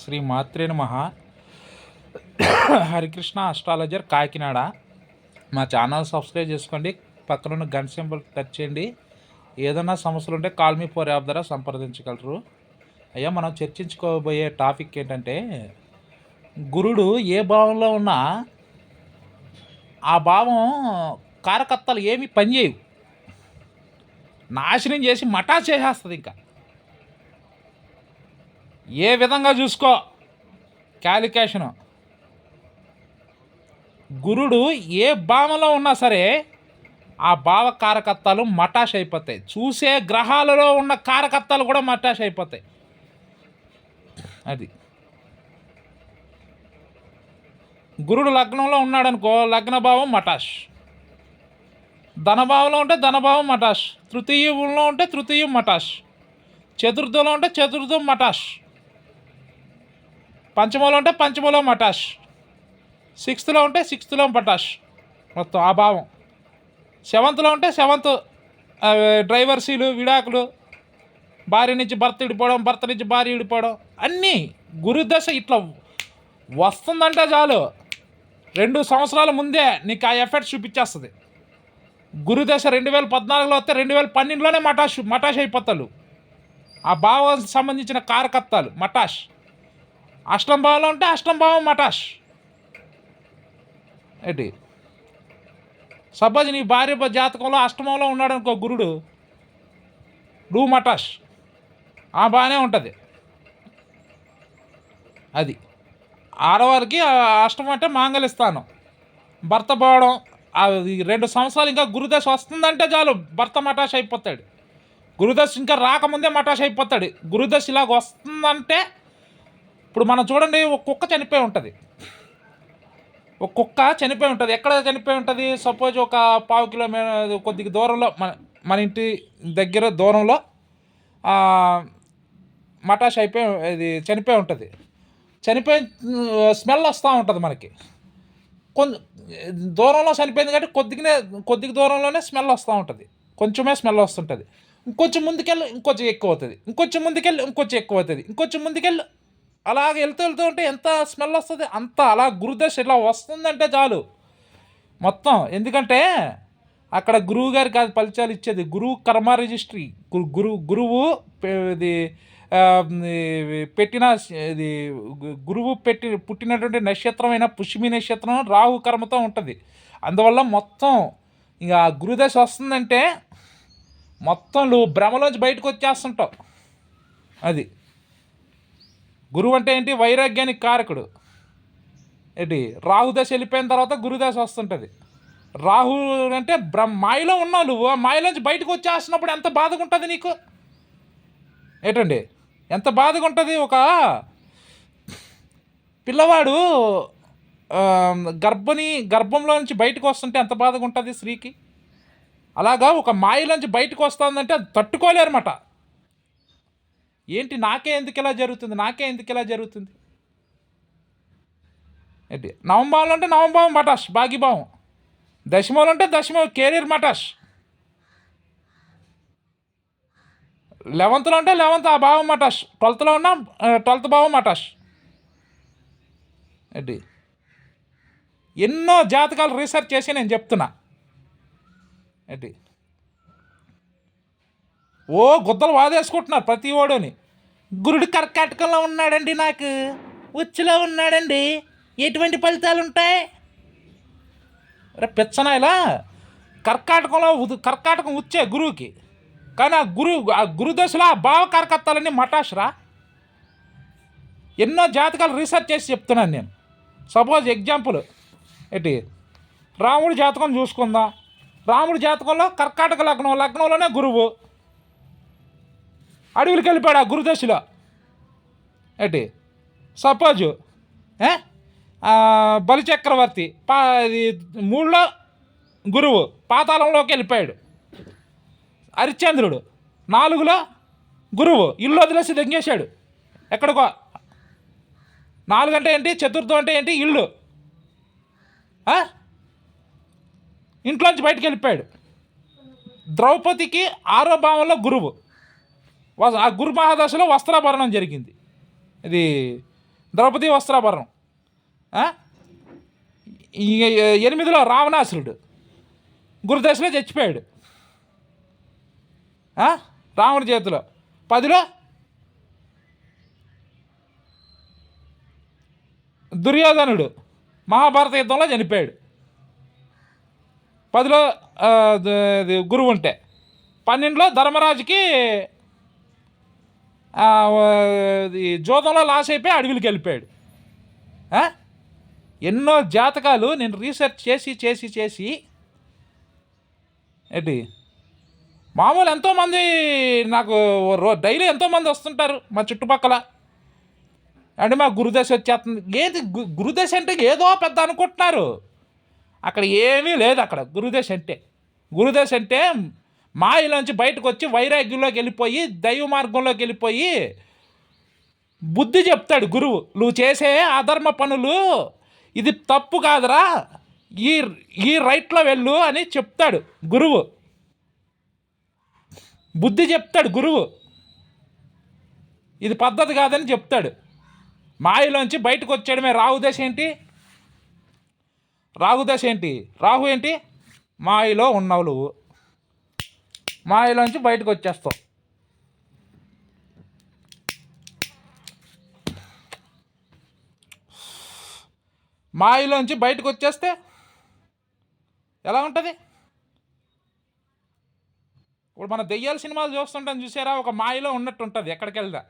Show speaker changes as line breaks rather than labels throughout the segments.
శ్రీ మాత్రే నమః. హరికృష్ణ అస్ట్రాలజర్ కాకినాడ. మా ఛానల్ సబ్స్క్రైబ్ చేసుకోండి. పక్కనున్న గన్ సింబల్ టచ్ చేయండి. ఏదైనా సమస్యలు ఉంటే కాల్ మీ ఫోర్ యాప్ ద్వారా సంప్రదించగలరు. అయ్యా మనం చర్చించుకోబోయే టాపిక్ ఏంటంటే గురుడు ఏ భావంలో ఉన్నా ఆ భావం కారకర్తలు ఏమీ పనిచేయవు. నాశనం చేసి మటా చేసేస్తుంది ఇంకా. ఏ విధంగా చూసుకో? క్యాలిక్యులేషను. గురుడు ఏ భావంలో ఉన్నా సరే ఆ భావ కారకత్తాలు మటాష్ అయిపోతాయి. చూసే గ్రహాలలో ఉన్న కారకత్తాలు కూడా మటాష్ అయిపోతాయి. అది. గురుడు లగ్నంలో ఉన్నాడనుకో లగ్నభావం మటాష్. ధనభావంలో ఉంటే ధనభావం మటాష్. తృతీయంలో ఉంటే తృతీయం మటాష్. చతుర్థంలో ఉంటే చతుర్థం మటాష్. పంచమలో ఉంటే పంచమలో మటాష్. సిక్స్త్లో ఉంటే సిక్స్త్లో మటాష్. మొత్తం ఆ భావం. సెవెంత్లో ఉంటే సెవెంత్ డ్రైవర్ సీలు విడాకులు భార్య నుంచి భర్త విడిపోవడం భర్త నుంచి భార్య విడిపోవడం అన్నీ గురుదశ ఇట్లా వస్తుందంటే చాలు. రెండు సంవత్సరాల ముందే నీకు ఆ ఎఫెక్ట్ చూపించేస్తుంది. గురుదశ రెండు వేల పద్నాలుగులో వస్తే రెండు వేల పన్నెండులోనే మటాష్ మటాష్ అయిపోతారు ఆ భావానికి సంబంధించిన కార్యకర్తలు మటాష్. అష్టం భావంలో ఉంటే అష్టం భావం మటాష్ ఏంటి? సపోజ్ నీ భార్య జాతకంలో అష్టమంలో ఉన్నాడు అనుకో గురుడు. నువ్వు మటాష్ ఆ బాగానే ఉంటుంది. అది. ఆడవారికి ఆ అష్టం అంటే మాంగలిస్తాను భర్త పోవడం అది రెండు సంవత్సరాలు ఇంకా గురుదశ వస్తుందంటే చాలు భర్త మటాష్ అయిపోతాడు. గురుదశ ఇంకా రాకముందే మటాష్ అయిపోతాడు. గురుదశ ఇలాగ వస్తుందంటే ఇప్పుడు మనం చూడండి ఒక కుక్క చనిపోయి ఉంటుంది. ఒక కుక్క చనిపోయి ఉంటుంది. ఎక్కడ చనిపోయి ఉంటుంది? సపోజ్ ఒక పావు కిలోమీటర్ కొద్దిగా దూరంలో మన మన ఇంటి దగ్గర దూరంలో మటాష్ అయిపోయి ఇది చనిపోయి ఉంటుంది. చనిపోయి స్మెల్ వస్తూ ఉంటుంది మనకి. కొంచెం దూరంలో చనిపోయింది కాబట్టి కొద్దిగానే కొద్దిగా దూరంలోనే స్మెల్ వస్తూ ఉంటుంది. కొంచెమే స్మెల్ వస్తుంటుంది. ఇంకొంచెం ముందుకెళ్ళి ఇంకొంచెం ఎక్కువ అవుతుంది ఇంకొంచెం ముందుకెళ్ళి ఇంకొంచెం ఎక్కువ అవుతుంది ఇంకొంచెం ముందుకెళ్ళి అలాగ వెళ్తూ వెళ్తూ ఉంటే ఎంత స్మెల్ వస్తుంది అంత అలా గురుదశ ఇలా వస్తుందంటే చాలు. మొత్తం ఎందుకంటే అక్కడ గురువు గారికి అది ఫలితాలు ఇచ్చేది గురువు కర్మ రిజిస్ట్రీ. గురు గురువు గురువు ఇది పెట్టిన ఇది గురువు పెట్టి పుట్టినటువంటి నక్షత్రమైన పుష్మి నక్షత్రం రాహు కర్మతో ఉంటుంది. అందువల్ల మొత్తం ఇక ఆ గురుదశ వస్తుందంటే మొత్తం నువ్వు భ్రమలోంచి బయటకు వచ్చేస్తుంటావు. అది. గురువు అంటే ఏంటి? వైరాగ్యానికి కారకుడు. ఏంటి? రాహుదశ వెళ్ళిపోయిన తర్వాత గురుదశ వస్తుంటుంది. రాహు అంటే బ్రహ్మ మాయలో ఉన్నావు నువ్వు. ఆ మాయలోంచి బయటకు వచ్చేస్తున్నప్పుడు ఎంత బాధగా ఉంటుంది నీకు? ఏంటండి? ఎంత బాధగా ఉంటుంది ఒక పిల్లవాడు గర్భని గర్భంలో నుంచి బయటకు వస్తుంటే ఎంత బాధగా ఉంటుంది స్త్రీకి? అలాగా ఒక మాయలోంచి బయటకు వస్తుందంటే అది తట్టుకోలేరన్నమాట. ఏంటి నాకే ఎందుకు ఇలా జరుగుతుంది? నాకే ఎందుకు ఇలా జరుగుతుంది? ఏంటి? నవంభావంలో అంటే నవంభావం మటాష్ భాగ్యభావం దశమలో అంటే దశమ కెరీర్ మటాష్. లెవెంత్లో అంటే లెవెంత్ ఆ భావం మటాష్. ట్వెల్త్లో ఉన్న ట్వెల్త్ భావం మటాష్. ఏంటి? ఎన్నో జాతకాలు రీసెర్చ్ చేసి నేను చెప్తున్నా. ఏంటి? ఓ గుద్దలు వాదేసుకుంటున్నారు ప్రతి ఓడుని. గురుడు కర్కాటకంలో ఉన్నాడండి నాకు. ఉచ్చులో ఉన్నాడండి. ఎటువంటి ఫలితాలు ఉంటాయి రే పిచ్చనాయలా. కర్కాటకంలో ఉదు- కర్కాటకం వచ్చే గురువుకి. కానీ ఆ గురు ఆ గురుదశలో ఆ భావ కర్కత్తాలన్నీ మటాష్రా ఎన్నో జాతకాలు రీసెర్చ్ చేసి చెప్తున్నాను నేను. Suppose example. ఏంటి? రాముడి జాతకం చూసుకుందాం. రాముడి జాతకంలో కర్కాటక లగ్నం లగ్నంలోనే గురువు. అడవులకి వెళ్ళిపోయాడు ఆ గురుదశలో. ఏంటి? సపోజ్ బలిచక్రవర్తి పా ఇది మూడులో గురువు పాతాళంలోకి వెళ్ళిపోయాడు. హరిశ్చంద్రుడు నాలుగులో గురువు ఇల్లు వదిలేసి దొంగేశాడు. ఎక్కడికో? నాలుగు అంటే ఏంటి? చతుర్థం అంటే ఏంటి? ఇల్లు. ఇంట్లోంచి బయటకు వెళ్ళిపోయాడు. ద్రౌపదికి ఆరో భావంలో గురువు. ఆ గురు మహాదశలో వస్త్రాభరణం జరిగింది. ఇది ద్రౌపది వస్త్రాభరణం. ఎనిమిదిలో రావణాసురుడు గురుదశలో చచ్చిపోయాడు. రాముడి చేతిలో. పదిలో దుర్యోధనుడు మహాభారత యుద్ధంలో చనిపోయాడు. పదిలో ఇది గురువు ఉంటే. పన్నెండులో ధర్మరాజుకి జోదంలో లాస్ అయిపోయి అడవికి వెళ్ళిపోయాడు. ఎన్నో జాతకాలు నేను రీసెర్చ్ చేసి చేసి చేసి ఏంటి? మామూలు ఎంతోమంది నాకు రో డైలీ ఎంతోమంది వస్తుంటారు మా చుట్టుపక్కల. అంటే మా గురుదశ వచ్చేస్తుంది. ఏది గు- గురుదశ అంటే ఏదో పెద్ద అనుకుంటున్నారు. అక్కడ ఏమీ లేదు అక్కడ. గురుదశ అంటే గురుదశ అంటే మాయలోంచి బయటకు వచ్చి వైరాగ్యంలోకి వెళ్ళిపోయి దైవ మార్గంలోకి వెళ్ళిపోయి బుద్ధి చెప్తాడు గురువు. నువ్వు చేసే అధర్మ పనులు ఇది తప్పు కాదురా. ఈ ఈ రైట్లో వెళ్ళు అని చెప్తాడు గురువు. బుద్ధి చెప్తాడు గురువు. ఇది పద్ధతి కాదని చెప్తాడు. మాయలోంచి బయటకు వచ్చేయడమే రాహు దశ ఏంటి? రాహు దశ ఏంటి? రాహు ఏంటి? మాయలో ఉన్నావు నువ్వు. మాయలోంచి బయటకు వచ్చేస్తాం. మాయలోంచి బయటకు వచ్చేస్తే ఎలా ఉంటుంది? ఇప్పుడు మన దెయ్యాల సినిమాలు చూస్తుంటాం చూసారా? ఒక మాయలో ఉన్నట్టు ఉంటుంది ఎక్కడికి వెళ్దా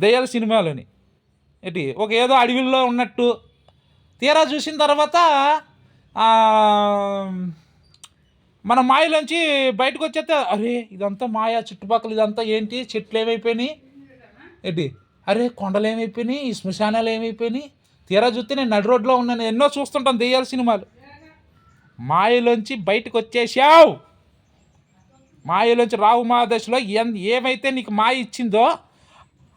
దెయ్యాల సినిమాలోని. ఏంటి? ఒక ఏదో అడవిలో ఉన్నట్టు. తీరా చూసిన తర్వాత మన మాయలోంచి బయటకు వచ్చేస్తే అరే ఇదంతా మాయ చుట్టుపక్కల ఇదంతా ఏంటి? చెట్లు ఏమైపోయినాయి? ఏంటి? అరే కొండలు ఏమైపోయినాయి? ఈ శ్మశానాలు ఏమైపోయినాయి? తీరా చూస్తే నేను నడి రోడ్లో ఉన్నాను. ఎన్నో చూస్తుంటాను దెయ్యాల సినిమాలు. మాయలోంచి బయటకు వచ్చేసావు మాయలోంచి రావు మహాదశలో ఎన్ ఏమైతే నీకు మాయ ఇచ్చిందో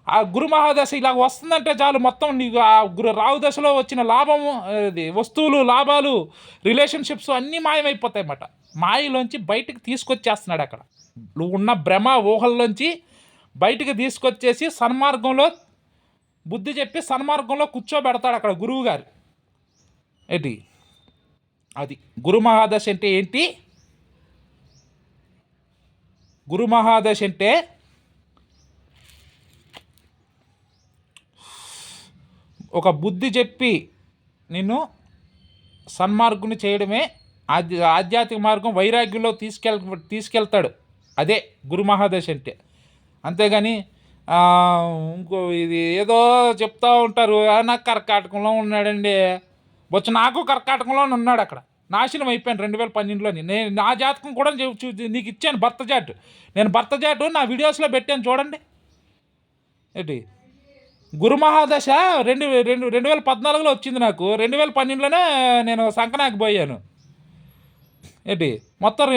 ఆ గురు మహాదశ ఇలా వస్తుందంటే చాలు. మొత్తం నీకు ఆ గురు రావు దశలో వచ్చిన లాభము అది వస్తువులు లాభాలు రిలేషన్షిప్స్ అన్నీ మాయమైపోతాయి అన్నమాట మాయలోంచి బయటకు తీసుకొచ్చేస్తున్నాడు అక్కడ. నువ్వు ఉన్న భ్రమ ఊహల్లోంచి బయటికి తీసుకొచ్చేసి సన్మార్గంలో బుద్ధి చెప్పి సన్మార్గంలో కూర్చోబెడతాడు అక్కడ గురువు గారు ఏంటి? అది గురు మహాదశ అంటే ఏంటి? గురు మహాదశ అంటే ఒక బుద్ధి చెప్పి నిన్ను సన్మార్గుని చేయడమే ఆధ్య ఆధ్యాత్మిక మార్గం వైరాగ్యంలో తీసుకెళ్ తీసుకెళ్తాడు. అదే గురు మహాదశ అంటే. అంతేగాని ఇంకో ఇది ఏదో చెప్తూ ఉంటారు. నాకు కర్కాటకంలో ఉన్నాడండి. వచ్చి నాకు కర్కాటకంలో ఉన్నాడు అక్కడ. నాశనం అయిపోయాను రెండు వేల పన్నెండులోని. నేను నా జాతకం కూడా చూ- నీకు ఇచ్చాను భర్త జాటు నేను భర్త జాటు నా వీడియోస్లో పెట్టాను చూడండి. ఏంటి? గురు మహాదశ రెండు రెండు రెండు వేల పద్నాలుగులో వచ్చింది నాకు. రెండు వేల పన్నెండులోనే నేను సంకనాకి పోయాను. ఏంటి? మొత్తం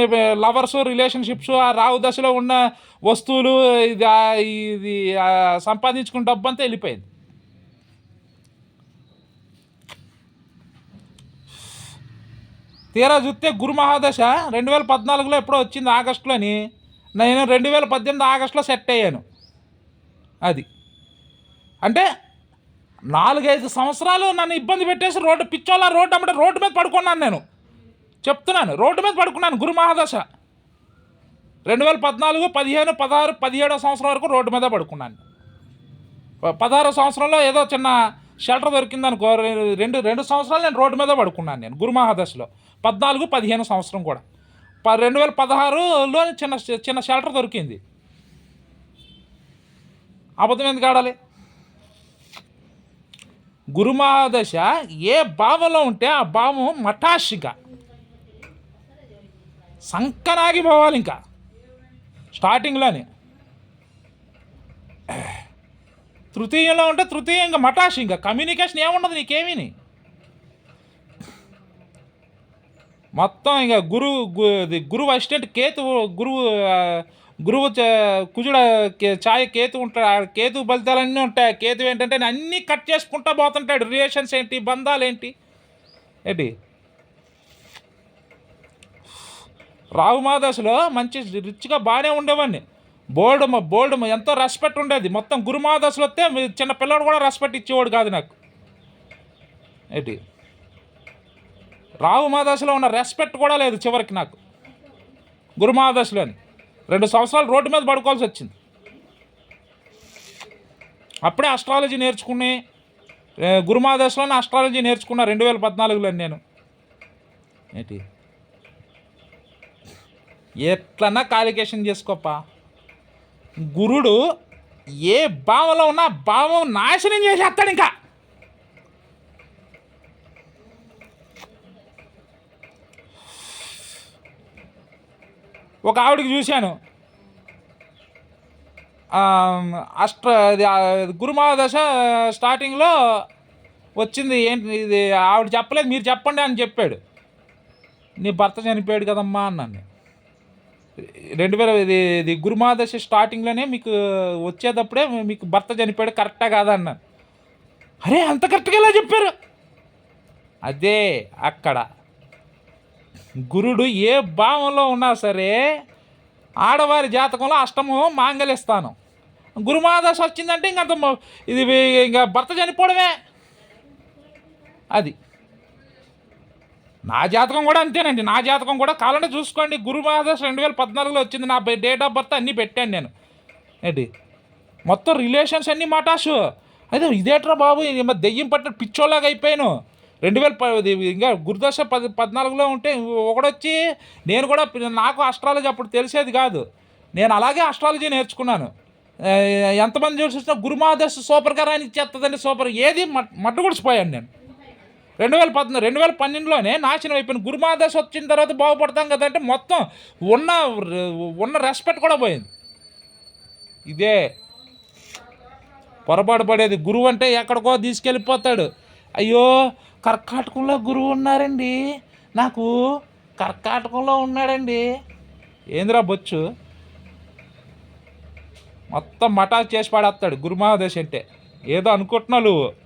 లవర్స్ రిలేషన్షిప్స్ ఆ రావు దశలో ఉన్న వస్తువులు ఇది ఇది సంపాదించుకున్న డబ్బు అంతా వెళ్ళిపోయింది. తీరా చూస్తే గురు మహాదశ రెండు వేల పద్నాలుగులో ఎప్పుడో వచ్చింది ఆగస్టులోని. నేను రెండు వేల పద్దెనిమిది ఆగస్టులో సెట్ అయ్యాను. అది. అంటే నాలుగైదు సంవత్సరాలు నన్ను ఇబ్బంది పెట్టేసి రోడ్డు పిచ్చోళ్ళ రోడ్డు అమ్మటే రోడ్డు మీద పడుకున్నాను నేను. చెప్తున్నాను. రోడ్డు మీద పడుకున్నాను. గురు మహాదశ. రెండు వేల పద్నాలుగు పదిహేను పదహారు పదిహేడో సంవత్సరం వరకు రోడ్డు మీద పడుకున్నాను. పదహారు పదహారో సంవత్సరంలో ఏదో చిన్న షెల్టర్ దొరికింది అనుకో రెండు రెండు సంవత్సరాలు నేను రోడ్డు మీద పడుకున్నాను నేను గురు మహాదశలో. పద్నాలుగు పదిహేను సంవత్సరం కూడా. ప రెండు వేల పదహారులో చిన్న చిన్న షెల్టర్ దొరికింది. అబద్ధం ఎందుకు ఆడాలి? గురుమహాదశ ఏ భావంలో ఉంటే ఆ భావం మఠాషిగా సంకనాగిపోవాలి ఇంకా. స్టార్టింగ్లోనే. తృతీయంలో ఉంటే తృతీయం ఇంకా మటాష్ ఇంకా. కమ్యూనికేషన్ ఏముండదు నీకేమీని మొత్తం ఇంకా గురువు గు- గురువు అసిస్టెంట్ కేతు గురువు గురువు కుజుడ కే- ఛాయ కేతు ఉంటాడు. ఆ కేతు ఫలితాలన్నీ ఉంటాయి. కేతు ఏంటంటే అన్నీ కట్ చేసుకుంటా పోతుంటాడు. రిలేషన్స్ ఏంటి? బంధాలు ఏంటి? ఏంటి? రావు మంచి రిచ్గా బాగానే ఉండేవాడిని. బోల్డ్ బోల్డ్ ఎంతో రెస్పెక్ట్ ఉండేది. మొత్తం గురుమాదాసులు వస్తే మీ చిన్న పిల్లడు కూడా రెస్పెక్ట్ ఇచ్చేవాడు కాదు నాకు. ఏంటి? రావు మాదశలో ఉన్న రెస్పెక్ట్ కూడా లేదు చివరికి నాకు. గురుమాదశలోని రెండు సంవత్సరాలు రోడ్డు మీద పడుకోవాల్సి వచ్చింది. అప్పుడే అస్ట్రాలజీ నేర్చుకుని గురుమాదశలోనే అస్ట్రాలజీ నేర్చుకున్నా రెండు వేల పద్నాలుగులో నేను. ఏంటి? ఎట్లన్నా కాలికేషన్ చేసుకోపా. గురుడు ఏ భావంలో ఉన్నా భావం నాశనం చేసేస్తాడు ఇంకా. ఒక ఆవిడకి చూశాను. అష్ట గురుమావదశ స్టార్టింగ్లో వచ్చింది ఏంటి ఇది ఆవిడ చెప్పలేదు మీరు చెప్పండి అని చెప్పాడు. నీ భర్త చనిపోయాడు కదమ్మా అన్నాను రెండు వేల ఇది ఇది గురుమాదశ స్టార్టింగ్లోనే మీకు వచ్చేటప్పుడే మీకు భర్త చనిపోయాడు కరెక్టా కాదా అరే అంత కరెక్ట్గా ఎలా చెప్పారు? అదే అక్కడ. గురుడు ఏ భావంలో ఉన్నా సరే ఆడవారి జాతకంలో అష్టము మాంగలిస్తాను గురుమాదశ వచ్చిందంటే ఇంక అంత ఇది ఇంకా భర్త చనిపోవడమే. అది. నా జాతకం కూడా అంతేనండి. నా జాతకం కూడా కావాలంటే చూసుకోండి. గురుమాదశ రెండు వేల పద్నాలుగులో వచ్చింది నా డేట్ ఆఫ్ బర్త్ అన్నీ పెట్టాను నేను. ఏంటి? మొత్తం రిలేషన్స్ అన్నీ మాటాసు అదే ఇదేట్రా బాబు? దెయ్యం పట్టిన పిచ్చోలాగా అయిపోయాను. రెండు వేల పది ఇంకా గురుదశ పది పద్నాలుగులో ఉంటే ఒకడొచ్చి నేను కూడా నాకు అస్ట్రాలజీ అప్పుడు తెలిసేది కాదు. నేను అలాగే అస్ట్రాలజీ నేర్చుకున్నాను. ఎంతమంది చూసినా గురుమాదశ సూపర్గా రాని ఇచ్చేస్తుందండి సూపర్. ఏది మట్ మట్టుకొడిచిపోయాను నేను. రెండు వేల పద్నాలుగు రెండు వేల పన్నెండులోనే నాశనం అయిపోయింది గురుమాదశ వచ్చిన తర్వాత బాగుపడతాం కదంటే మొత్తం ఉన్న ఉన్న రెస్పెక్ట్ కూడా పోయింది. ఇదే పొరపాటు పడేది. గురువు అంటే ఎక్కడికో తీసుకెళ్ళిపోతాడు. అయ్యో కర్కాటకంలో గురువు ఉన్నారండి. నాకు కర్కాటకంలో ఉన్నాడండి. ఏందిరా బొచ్చు? మొత్తం మటాక్ చేసి పాడేస్తాడు గురుమహాదేశ్ అంటే. ఏదో అనుకుంటున్నావు నువ్వు.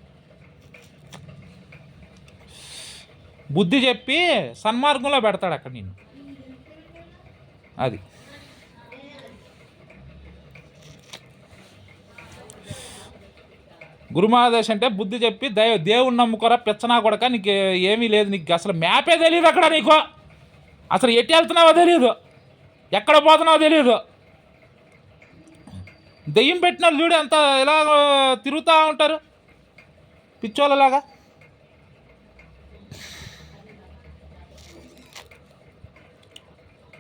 బుద్ధి చెప్పి సన్మార్గంలో పెడతాడు అక్కడ నేను అది. గురుమహాదేశ్ అంటే బుద్ధి చెప్పి దైవ దేవుణ్ణి నమ్ముకోరా పెచ్చనా కొడక నీకు ఏమీ లేదు నీకు అసలు మ్యాపే తెలియదు అక్కడ నీకు. అసలు ఎట్టి వెళ్తున్నావో తెలియదు ఎక్కడ పోతున్నావో తెలియదు దెయ్యం పెట్టిన చూడు ఎంత ఇలా తిరుగుతూ ఉంటారు. పిచ్చోళ్ళలాగా.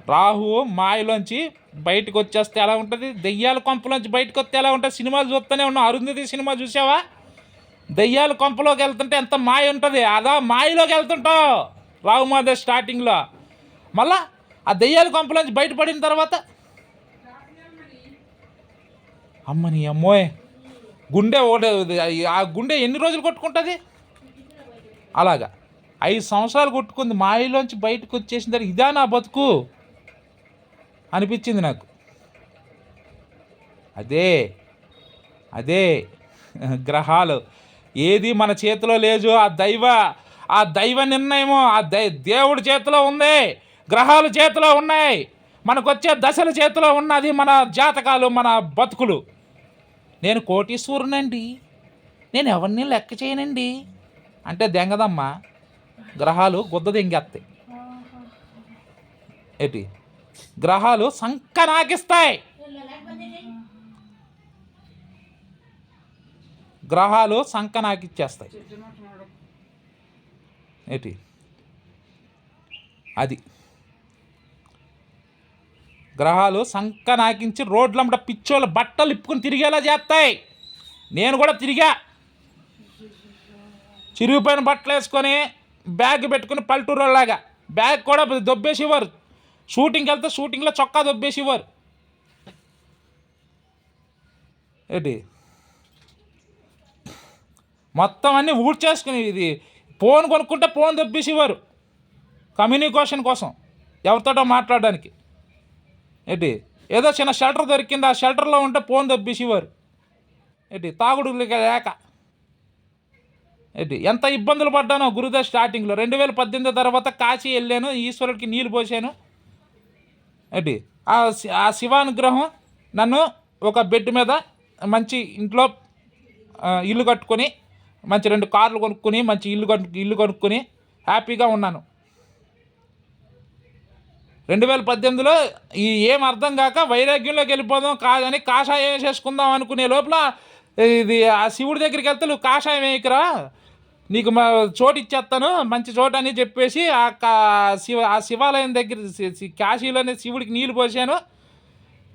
రాహు మాయలోంచి బయటకు వచ్చేస్తే ఎలా ఉంటుంది? దెయ్యాల కొంపలోంచి బయటకు వస్తే ఎలా ఉంటుంది? సినిమాలు చూస్తూనే ఉన్నావు అరుంధతి సినిమా చూసావా దెయ్యాల కొంపలోకి వెళ్తుంటే ఎంత మాయ ఉంటుంది? అదా మాయలోకి వెళ్తుంటావు. రాహుమాదే స్టార్టింగ్లో మళ్ళా ఆ దెయ్యాల కొంపలోంచి బయటపడిన తర్వాత అమ్మని అమ్మోయ్ గుండె ఒకటి ఆ గుండె ఎన్ని రోజులు కొట్టుకుంటుంది? అలాగా. ఐదు సంవత్సరాలు కొట్టుకుంది. మాయలోంచి బయటకు వచ్చేసిన తర్వాత ఇదా నా బతుకు? అనిపించింది నాకు. అదే అదే గ్రహాలు. ఏది మన చేతిలో లేదు ఆ దైవ ఆ దైవ నిర్ణయము ఆ దై దేవుడి చేతిలో ఉంది గ్రహాలు చేతిలో ఉన్నాయి. మనకు వచ్చే దశల చేతిలో ఉన్నది మన జాతకాలు మన బతుకులు. నేను కోటీశ్వరునండి. నేను ఎవరిని లెక్క చేయనండి. అంటే దెంగదమ్మా గ్రహాలు గుద్ద దెంగేస్తాయి ఏంటి? గ్రహాలు సంక నాకిస్తాయి గ్రహాలు సంక నాకిచ్చేస్తాయి ఏంటి? అది. గ్రహాలు సంక నాకించి రోడ్లమ్మట పిచ్చోళ్ళ బట్టలు ఇప్పుకొని తిరిగేలా చేస్తాయి. నేను కూడా తిరిగా. చిరిగిపోయిన బట్టలు వేసుకొని బ్యాగ్ పెట్టుకుని పల్లెటూరులాగా బ్యాగ్ కూడా దొబ్బేసి ఇవ్వరు షూటింగ్కి వెళ్తే షూటింగ్లో చొక్కా దొబ్బేసి ఇవ్వరు. ఏంటి? మొత్తం అన్నీ ఊడ్చేసుకుని ఇది ఫోన్ కొనుక్కుంటే ఫోన్ దొబ్బేసి ఇవ్వరు. కమ్యూనికేషన్ కోసం ఎవరితోటో మాట్లాడడానికి. ఏంటి? ఏదో చిన్న షెల్టర్ దొరికింది ఆ షెల్టర్లో ఉంటే ఫోన్ దొబ్బేసి ఇవ్వరు. ఏంటి? తాగుడు లేక ఏంటి? ఎంత ఇబ్బందులు పడ్డానో గురుదేవ్ స్టార్టింగ్లో రెండు వేల పద్దెనిమిది తర్వాత కాశీ వెళ్ళాను ఈశ్వరుడికి నీళ్ళు పోసాను. ఏంటి? ఆ శివానుగ్రహం నన్ను ఒక బెడ్ మీద మంచి ఇంట్లో ఇల్లు కట్టుకొని మంచి రెండు కార్లు కొనుక్కొని మంచి ఇల్లు కొను ఇల్లు కొనుక్కొని హ్యాపీగా ఉన్నాను. రెండు వేల పద్దెనిమిదిలో ఈ ఏం అర్థం కాక వైరాగ్యంలోకి వెళ్ళిపోదాం కాదని కాషాయం వేసేసుకుందాం అనుకునే లోపల ఇది ఆ శివుడి దగ్గరికి వెళ్తే నువ్వు కాషాయం వేయకరా? నీకు మా చోటు ఇచ్చేస్తాను మంచి చోటు అని చెప్పేసి ఆ కా శివ ఆ శివాలయం దగ్గర కాశీలోనే శివుడికి నీళ్ళు పోసాను.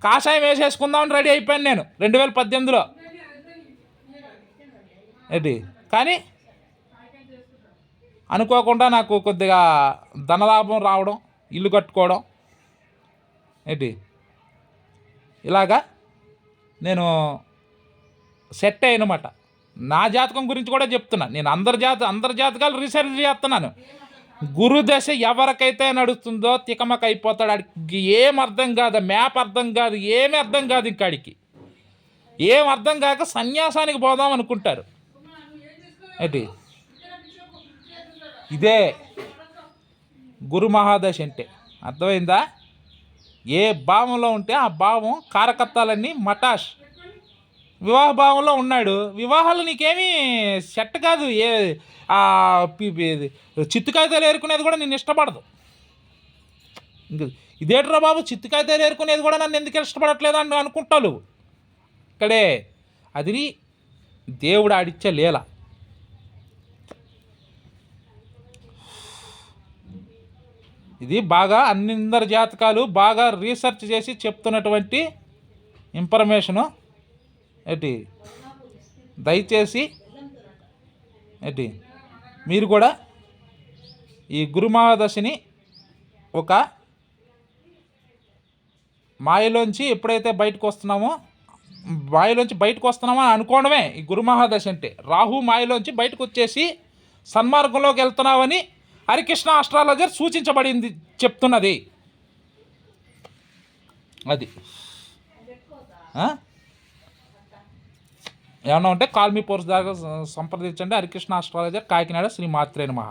కాషాయం వేసేసుకుందామని రెడీ అయిపోయాను నేను రెండు వేల పద్దెనిమిదిలో. ఏంటి కానీ అనుకోకుండా నాకు కొద్దిగా ధనలాభం రావడం ఇల్లు కట్టుకోవడం. ఏంటి ఇలాగా నేను సెట్ అయ్యనమాట. నా జాతకం గురించి కూడా చెప్తున్నా. నేను అందరి జాత అందరి జాతకాలు రీసెర్చ్ చేస్తున్నాను. గురుదశ ఎవరికైతే నడుస్తుందో తికమక అయిపోతాడు. అడికి ఏం అర్థం కాదు మ్యాప్ అర్థం కాదు ఏమి అర్థం కాదు ఇంకాడికి ఏం అర్థం కాక సన్యాసానికి పోదాం అనుకుంటారు. అది ఇదే గురు మహాదశ అంటే. అర్థమైందా? ఏ భావంలో ఉంటే ఆ భావం కారకత్వాలన్నీ మటాష్. వివాహ భావంలో ఉన్నాడు. వివాహాలు నీకేమీ సెట్ కాదు. ఏ పి- చిత్తుకాయతలు ఏరుకునేది కూడా నేను ఇష్టపడదు. ఇదేట్రా బాబు చిత్తుకాయతలు ఏరుకునేది కూడా నన్ను ఎందుకు ఇష్టపడట్లేదు అని అనుకుంటావు ఇక్కడే అది దేవుడు ఆడిచ్చే లీల. ఇది బాగా అన్నిందరి జాతకాలు బాగా రీసెర్చ్ చేసి చెప్తున్నటువంటి ఇన్ఫర్మేషను. ఏంటి? దయచేసి ఏంటి? మీరు కూడా ఈ గురుమాదశిని ఒక మాయలోంచి ఎప్పుడైతే బయటకు వస్తున్నామో మాయలోంచి బయటకు వస్తున్నామో అని అనుకోవడమే ఈ గురుమహాదశ అంటే. రాహు మాయలోంచి బయటకు వచ్చేసి సన్మార్గంలోకి వెళ్తున్నామని హరికృష్ణ ఆస్ట్రాలజర్ సూచించబడింది చెప్తున్నది. అది. ఏమన్నా ఉంటే కాల్మీ పోర్స్ దాకా సంప్రదించండి. హరికృష్ణ ఆస్ట్రాలజర్ కాకినాడ శ్రీ మాత్రే నమః.